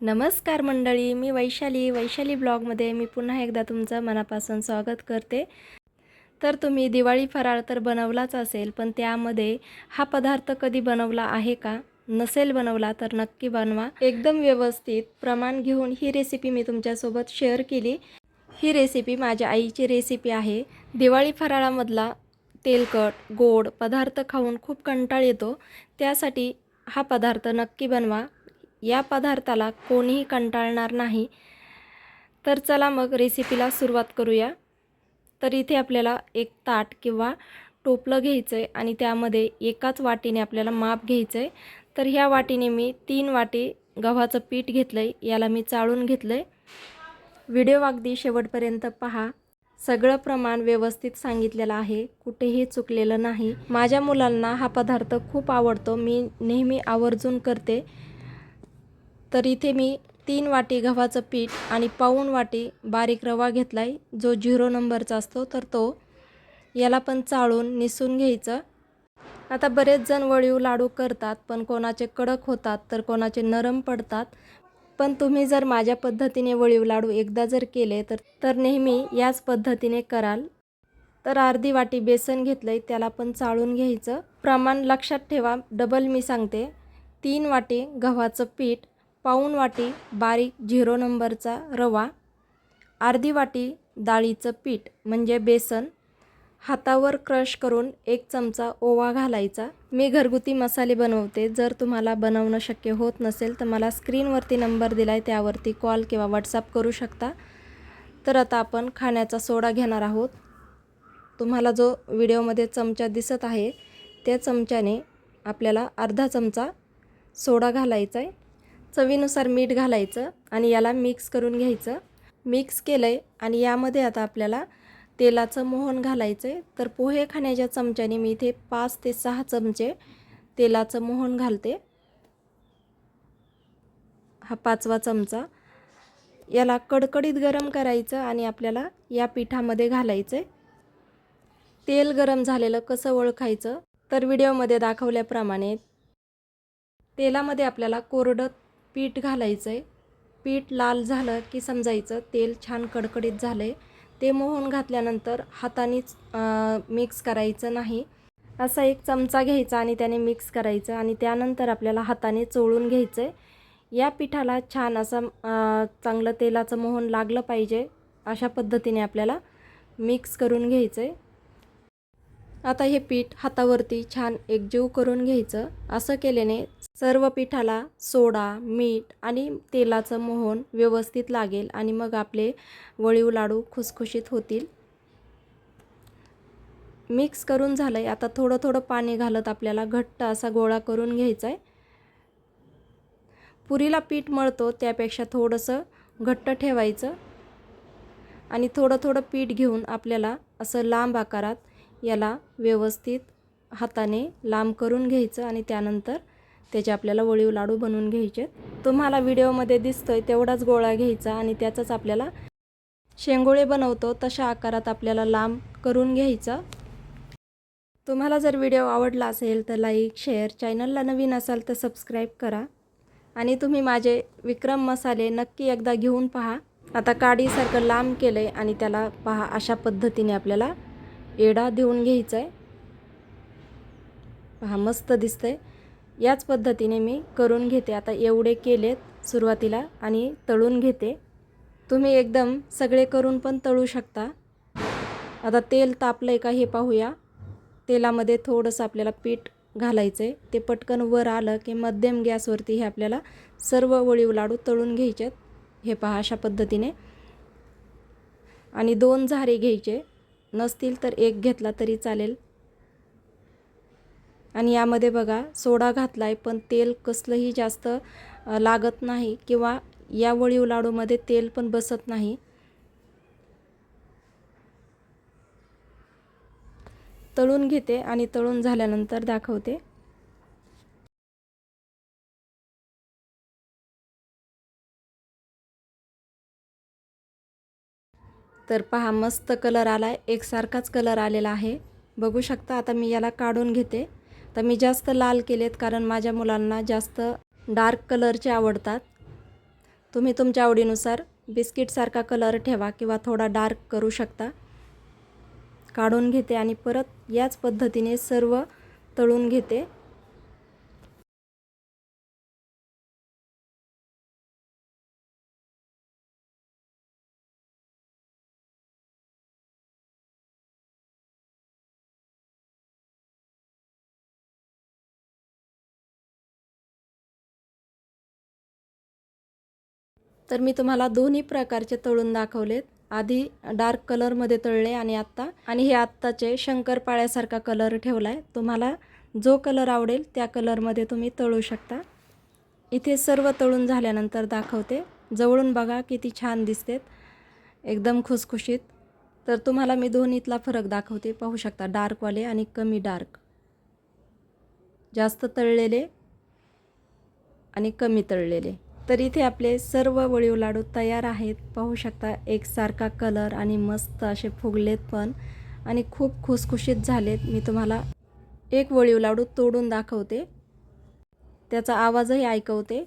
नमस्कार मंडळी मी वैशाली. वैशाली ब्लॉगमध्ये मी पुन्हा एकदा तुमचं मनापासून स्वागत करते. तर तुम्ही दिवाळी फराळ तर बनवलाच असेल पण त्यामध्ये हा पदार्थ कधी बनवला आहे का? नसेल बनवला तर नक्की बनवा. एकदम व्यवस्थित प्रमाण घेऊन ही रेसिपी मी तुमच्यासोबत शेअर केली. ही रेसिपी माझ्या आईची रेसिपी आहे. दिवाळी फराळामधला तेलकट गोड पदार्थ खाऊन खूप कंटाळ येतो. त्यासाठी हा पदार्थ नक्की बनवा. या पदार्थाला कोणीही कंटाळणार नाही. तर चला मग रेसिपीला सुरुवात करूया. तर इथे आपल्याला एक ताट किंवा टोपलं घ्यायचं आहे आणि त्यामध्ये एकाच वाटीने आपल्याला माप घ्यायचं आहे तर ह्या वाटीने मी तीन वाटी गव्हाचं पीठ घेतलं आहे याला मी चाळून घेतलं आहे व्हिडिओ अगदी शेवटपर्यंत पहा. सगळं प्रमाण व्यवस्थित सांगितलेलं आहे कुठेही चुकलेलं नाही. माझ्या मुलांना हा पदार्थ खूप आवडतो मी नेहमी आवर्जून करते. तर इथे मी तीन वाटी गव्हाचं पीठ आणि पाऊण वाटी बारीक रवा घेतला आहे जो झिरो नंबरचा असतो तर तो याला पण चाळून निसून घ्यायचं. आता बरेच जण वळीव लाडू करतात पण कोणाचे कडक होतात तर कोणाचे नरम पडतात. पण तुम्ही जर माझ्या पद्धतीने वळीव लाडू एकदा जर केले तर तर नेहमी याच पद्धतीने कराल. तर अर्धी वाटी बेसन घेतलं आहे त्याला पण चाळून घ्यायचं. प्रमाण लक्षात ठेवा डबल मी सांगते. तीन वाटी गव्हाचं पीठ पाऊण वाटी बारीक झिरो नंबरचा रवा अर्धी वाटी डाळीचं पीठ म्हणजे बेसन हातावर क्रश करून एक चमचा ओवा घालायचा. मी घरगुती मसाले बनवते. जर तुम्हाला बनवणं शक्य होत नसेल तर मला स्क्रीनवरती नंबर दिला आहे त्यावरती कॉल किंवा व्हॉट्सअप करू शकता. तर आता आपण खाण्याचा सोडा घेणार आहोत. तुम्हाला जो व्हिडिओमध्ये चमचा दिसत आहे त्या चमच्याने आपल्याला अर्धा चमचा सोडा घालायचा आहे चवीनुसार मीठ घालायचं आणि याला मिक्स करून घ्यायचं. मिक्स केलं आहे आणि यामध्ये आता आपल्याला तेलाचं मोहन घालायचं आहे तर पोहे खाण्याच्या चमच्याने मी इथे पाच ते सहा चमचे तेलाचं मोहन घालते. हा पाचवा चमचा. याला कडकडीत गरम करायचं आणि आपल्याला या पिठामध्ये घालायचं आहे तेल गरम झालेलं कसं ओळखायचं? तर व्हिडिओमध्ये दाखवल्याप्रमाणे तेलामध्ये आपल्याला कोरडं पीठ घालायचं आहे पीठ लाल झालं की समजायचं तेल छान कडकडीत झालं आहे ते मोहून घातल्यानंतर हातानेच मिक्स करायचं नाही. असा एक चमचा घ्यायचा आणि त्याने मिक्स करायचं आणि त्यानंतर आपल्याला हाताने चोळून घ्यायचं आहे या पिठाला छान असं चांगलं तेलाचं मोहन लागलं पाहिजे अशा पद्धतीने आपल्याला मिक्स करून घ्यायचं आहे आता हे पीठ हातावरती छान एकजीव करून घ्यायचं. असं केल्याने सर्व पिठाला सोडा मीठ आणि तेलाचं मोहन व्यवस्थित लागेल आणि मग आपले वळीव लाडू खुसखुशीत होतील. मिक्स करून झालं आहे आता थोडं थोडं पाणी घालत आपल्याला घट्ट असा गोळा करून घ्यायचा आहे पुरीला पीठ मळतो त्यापेक्षा थोडंसं घट्ट ठेवायचं. आणि थोडं थोडं पीठ घेऊन आपल्याला असं लांब आकारात याला व्यवस्थित हाताने लांब करून घ्यायचं आणि त्यानंतर त्याचे आपल्याला वळीव लाडू बनवून घ्यायचे. तुम्हाला व्हिडिओमध्ये दिसतोय तेवढाच गोळा घ्यायचा आणि त्याचाच आपल्याला शेंगोळे बनवतो तशा आकारात आपल्याला लांब करून घ्यायचा. तुम्हाला जर व्हिडिओ आवडला असेल तर लाईक शेअर चॅनलला नवीन असाल तर सबस्क्राईब करा. आणि तुम्ही माझे विक्रम मसाले नक्की एकदा घेऊन पहा. आता काडीसारखं लांब केलं आहे आणि त्याला पहा अशा पद्धतीने आपल्याला एडा देऊन घ्यायचा आहे पहा मस्त दिसतंय. याच पद्धतीने मी करून घेते. आता एवढे केलेत सुरुवातीला आणि तळून घेते. तुम्ही एकदम सगळे करून पण तळू शकता. आता तेल तापलं आहे का हे पाहूया. तेलामध्ये थोडंसं आपल्याला पीठ घालायचं आहे ते पटकन वर आलं की मध्यम गॅसवरती हे आपल्याला सर्व वळीव लाडू तळून घ्यायचे हे पहा अशा पद्धतीने. आणि दोन झारे घ्यायचे. नसतील तर एक घेतला तरी चालेल. आणि यामध्ये बघा सोडा घातला आहे पण तेल कसलंही जास्त लागत नाही किंवा या वळीव लाडूमध्ये तेल पण बसत नाही. तळून घेते आणि तळून झाल्यानंतर दाखवते. तर पहा मस्त कलर आला आहे एकसारखाच कलर आलेला आहे. बघू शकता आता मी याला काढून घेते. तर मी जास्त लाल केलेत कारण माझ्या मुलांना जास्त डार्क कलरचे आवडतात. तुम्ही तुमच्या आवडीनुसार बिस्किटसारखा कलर ठेवा किंवा थोडा डार्क करू शकता. काढून घेते आणि परत याच पद्धतीने सर्व तळून घेते. तर मी तुम्हाला दोन्ही प्रकारचे तळून दाखवलेत. आधी डार्क कलरमध्ये तळले आणि आत्ता. आणि हे आत्ताचे शंकरपाळ्यासारखा कलर ठेवला आहे तुम्हाला जो कलर आवडेल त्या कलरमध्ये तुम्ही तळू शकता. इथे सर्व तळून झाल्यानंतर दाखवते. जवळून बघा किती छान दिसतेत. एकदम खुसखुशीत. तर तुम्हाला मी दोन्हीतला फरक दाखवते. पाहू शकता डार्कवाले आणि कमी डार्क. जास्त तळलेले आणि कमी तळलेले. तर इथे आपले सर्व वळीव लाडू तयार आहेत. पाहू शकता एकसारखा कलर आणि मस्त असे फुगलेत पण आणि खूप खुसखुशीत झालेत. मी तुम्हाला एक वळीव लाडू तोडून दाखवते. त्याचा आवाजही ऐकवते.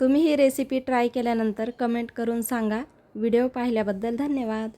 तुम्ही ही रेसिपी ट्राय केल्यानंतर कमेंट करून सांगा. व्हिडिओ पाहिल्याबद्दल धन्यवाद.